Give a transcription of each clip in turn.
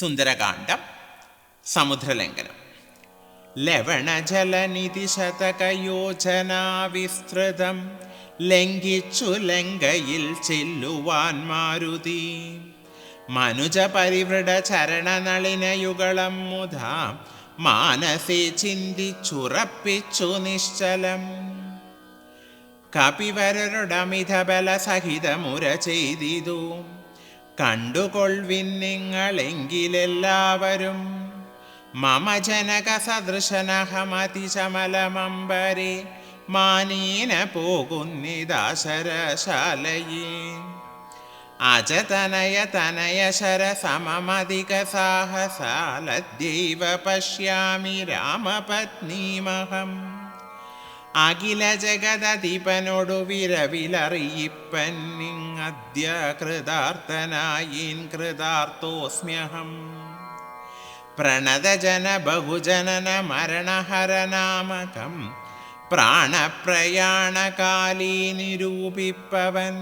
സുന്ദരകാന്ഡം സമുദ്രലംഘനം. ലവണജലനിധി ശതകയോജനാ വിസ്തൃതം ലംഘിച്ചു ലങ്കയിൽ ചെല്ലുവാൻ മാരുതി. മനുജ പരിവൃഢ ചരണനളിനയുഗളം മുതാ മാനസി ചിന്തിച്ചുറപ്പിച്ചു നിശ്ചലം. കപിവരരുടമിതബല സഹിതമുര ചെയ്തിതു. കണ്ടുകൊൾവിൻ നിങ്ങളെങ്കിലെല്ലാവരും. മമ ജനക സദൃശനഹമതിശമലമമ്പരെ മാനീന പോകുന്നിദാശരശാലയേ. അജതനയ തനയ ശര സമമധിക സാഹസാലദ്യൈവ പശ്യാമി രാമപത്നീമഹം. അഖില ജഗദധിപനോടു വിരവിലറിയിപ്പൻ നിങ്ങദ്യ കൃതാർത്ഥനായീൻ കൃതാർത്ഥോസ്മ്യഹം. പ്രണതജന ബഹുജനന മരണഹരനാമകം പ്രാണപ്രയാണകാലീ നിരൂപിപ്പവൻ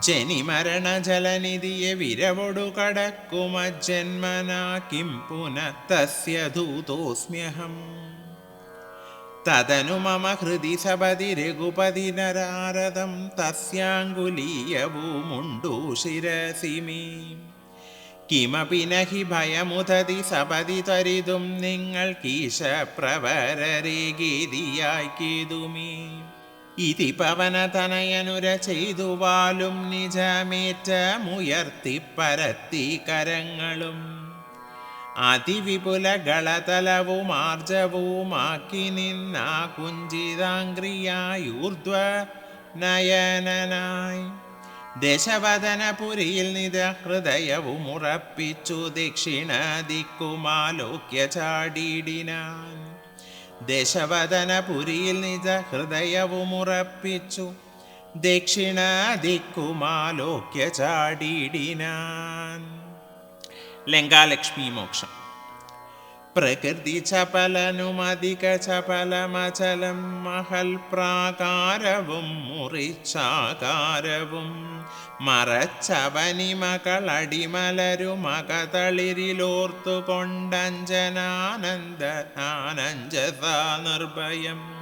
ജനിമരണ ജലനിധിയെ വിരവൊടു കടക്കുമജന്മനാ കിം പുനഃ തസ്യ ദൂതോസ്മ്യഹം തദനു മമ ഹൃദി സപതി രഘുപതി നരാരദം തസ്യാങ്കുലീയവുമുണ്ടു ശിരസി മേ കിമപി നഹി ഭയമുദതി സപതി തരിതും നിങ്ങൾ കീശപ്രവരരെ ഗീതിയായി കേതുമേ ഇതി പവനതനയനുര ചെയ്തു വാലും നിജമേറ്റമുയർത്തി പരത്തി കരങ്ങളും. അതിവിപുല ഗളതലവും ആർജവുമാക്കി നിന്നാ കുഞ്ചിതാംഗ്രിയായൂർധ്വ നയനനായി ദശവദനപുരിയിൽ നിത ഹൃദയവും ഉറപ്പിച്ചു ദക്ഷിണ ദിക്കുമാലോക്യ ചാടിയിടിനാൻ. ദശവദനപുരിയിൽ നിത ഹൃദയവും ഉറപ്പിച്ചു ദക്ഷിണ ദിക്കുമാലോക്യ ചാടിയിടിനാൻ. ലങ്കാലക്ഷ്മി മോക്ഷം. പ്രകൃതി ചപലനുമധിക ചപലമചലം മഹൽ പ്രാകാരവും മുറിച്ചാകാരവും. മറച്ചവനിമകളടിമലരുമകതളിരിലോർത്തുകൊണ്ടഞ്ജനാനന്ദ ആനഞ്ചസ നിർഭയം.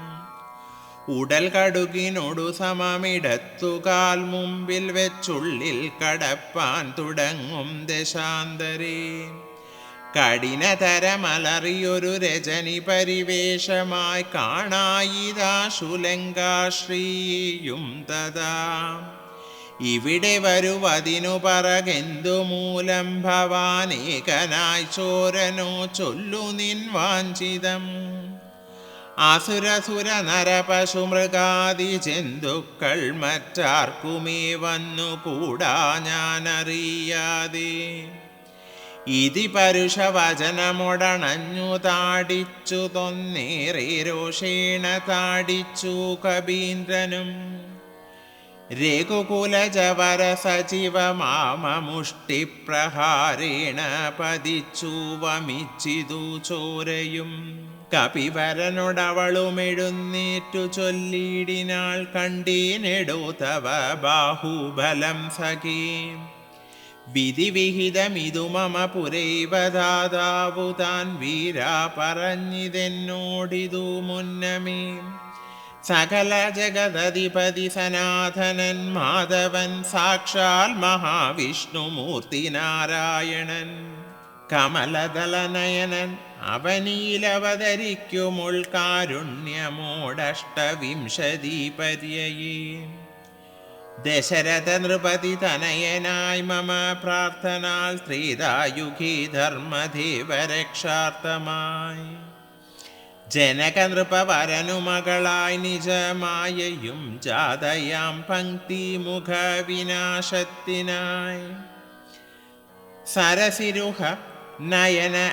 ഉടൽ കടുകിനോടു സമമിടത്തുകാൽ മുമ്പിൽ വെച്ചുള്ളിൽ കടപ്പാൻ തുടങ്ങും ദശാന്തരേ. കഠിനതരമലറിയൊരു രജനി പരിവേഷമായി കാണായിതാ ശുലങ്കാശ്രീയും തഥാ. ഇവിടെ വരുവതിനു പറകെന്തു മൂലം ഭവാനേകനായി ചോരനോ ചൊല്ലു നിൻ വാഞ്ചിതം. അസുരസുര നരപശു മൃഗാദി ജന്തുക്കൾ മറ്റാർക്കുമേ വന്നു കൂടാ ഞാനറിയാതെ. ഇതി പരുഷവചനമൊടണഞ്ഞു താടിച്ചു തൊന്നേറെ രോഷേണ താടിച്ചു കബീന്ദ്രനും. രഘുകുലജവര സജീവ മാമമുഷ്ടിപ്രഹാരേണ പതിച്ചു വമിച്ചിതു ചോരയും. കപിവരനോടവളുമെഴുന്നേറ്റു ചൊല്ലിയിടിനാൾ കണ്ടീനെടോ തവ ബാഹുബലം സഖീം. വിധിവിഹിതമിതു മമ പുരൈവദാതാവു താൻ വീരാ പറഞ്ഞിതെന്നോടിതു മുന്നമേ. സകല ജഗതധിപതി സനാതനൻ മാധവൻ സാക്ഷാൽ മഹാവിഷ്ണുമൂർത്തി നാരായണൻ. കമലദളനയനൻ അവനിയിലവതരിക്കുമുൾ കാരുണ്യമോടഷ്ടവിംശതി പര്യയേ ദശരഥ നൃപതി തനയനായി മമ പ്രാർത്ഥനാൽ ത്രീതായുഗി ധർമ്മധീവരക്ഷാർത്ഥമായി ജനക നൃപവരനു മകളായി നിജമായയും ജാതയാം പങ്ക്തി മുഖ വിനാശത്തിനായി സരസിരുഹ നയന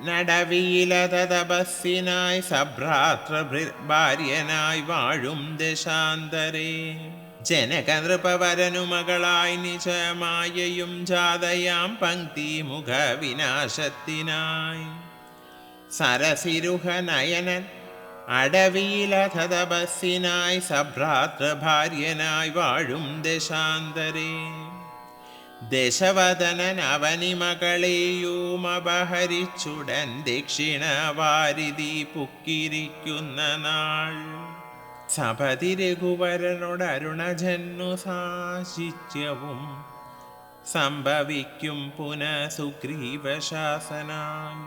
നടവീലതപസ്സിനായി സഭ്രാത്ര ഭാര്യനായി വാഴും ദശാന്തരേ. ജനകനൃപവരനു മകളായി നിജമായയും ജാതയാം പങ്ക്തി മുഖവിനാശത്തിനായി. സരസിരുഹ നയനൻ അടവിയിലഥതപസ്സിനായി സഭ്രാത്ര ഭാര്യനായി വാഴും ദശാന്തരേ. ദശവദനൻ അവനിമകളെയുമപഹരിച്ചുടൻ ദക്ഷിണ വാരിതി പുക്കിരിക്കുന്ന നാൾ. സപതി രഘുവരനോട് അരുണജന്നു സാശിച്യവും സംഭവിക്കും പുനഃസുഗ്രീവശാസനാൽ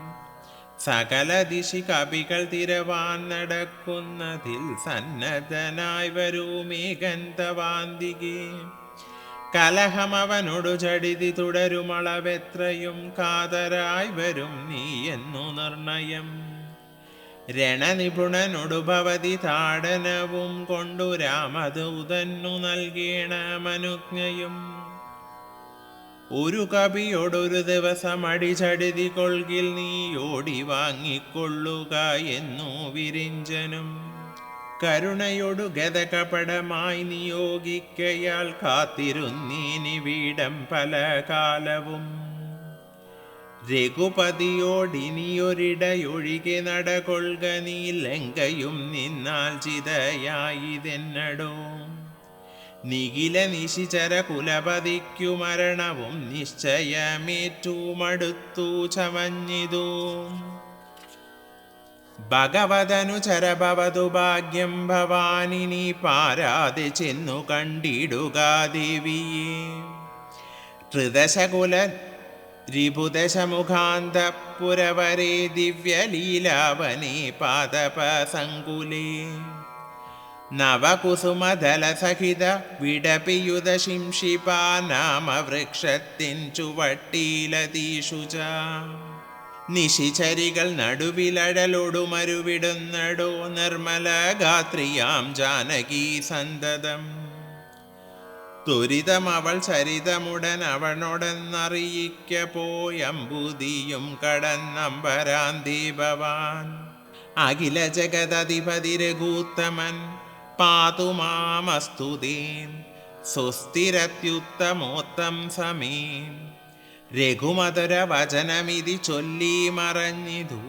സകല ദിശി കവികൾ തിരവാൻ നടക്കുന്നതിൽ സന്നദ്ധനായി വരൂമേകന്തവാന്തികേ കലഹം അവനോടു ചടിതി തുടരുമളവെത്രയും കാതരായി വരും നീ എന്നു നിർണയം. രണനിപുണനൊടു ഭവതി താടനവും കൊണ്ടു രാമദൂതന്നു നൽകേണമനുജ്ഞയും ഒരു കവിയോടൊരു ദിവസം അടിചടിതി കൊൽകിൽ നീ ഓടി വാങ്ങിക്കൊള്ളുക എന്നു വിരിഞ്ചനും. കരുണയോടു ഗതകപടമായി നിയോഗിക്കയാൽ കാത്തിരുന്നീനി വീടം പല കാലവും. രഘുപതിയോടിനിയൊരിടയൊഴികെ നടകൊള്ളുക നീ ലങ്കയും നിന്നാൽ ചിതയായിതെന്നടോ. നിഖില നിശിചര കുലപതിക്കു മരണവും നിശ്ചയമേറ്റു മടുത്തു ചമഞ്ഞിതു. ഭഗവതനു ചരഭവതു ഭാഗ്യം ഭവാനിനി പാരാതെ ചെന്നു കണ്ടിടുക ദേവിയെ ത്രിദശകുല രിപുദശമുഖാന്തപുരവരേ ദിവ്യലീലാവനേ പാദപസങ്കുലേ. നവകുസുമദലസഹിത വിടപിയുത ശിംഷിപാ നാമവൃക്ഷത്തിൻ ചുവട്ടിലതീഷുച നിശിചരികൾ നടുവിലഴലൊടുമരുവിടുന്നടോ നിർമ്മല ഗാത്രിയാം ജാനകി സന്തതം. ത്വരിതം അവൾ ചരിതമുടൻ അവനോടെന്നറിയിക്ക പോയമ്പുതിയും കടന്നമ്പരാന്തി ഭവാൻ അഖില ജഗതധിപതി രഘൂത്തമൻ പാതുമാമസ്തുതീം സുസ്ഥിരത്യുത്തമോത്തം സമീം രഘുമധുര വചനമിതി ചൊല്ലി മറഞ്ഞിതു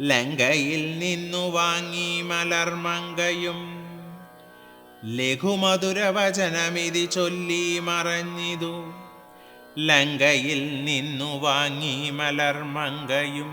ലങ്കയിൽ നിന്നു വാങ്ങി മലർമങ്കയും ലഘുമധുര വചനമിതി ചൊല്ലി മറഞ്ഞിതു ലങ്കയിൽ നിന്നു വാങ്ങി മലർമങ്കയും